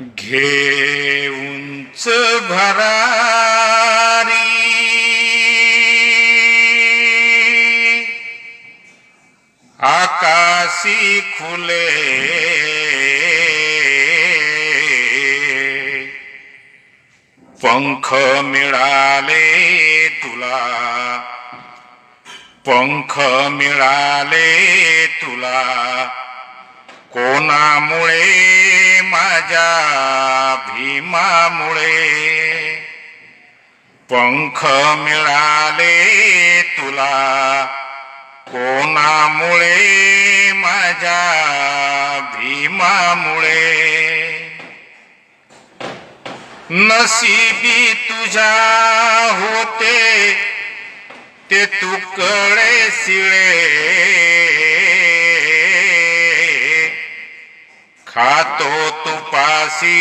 घे उंच भरारी. आकाशी खुले पंख मिळाले तुला. पंख मिळाले तुला. कोणामुळे माझ्या भीमामुळे. पंख मिळाले तुला कोणामुळे? माझ्या भीमामुळे. नसीबी तुझ्या होते ते तुकडे शिळे खातो तुपासी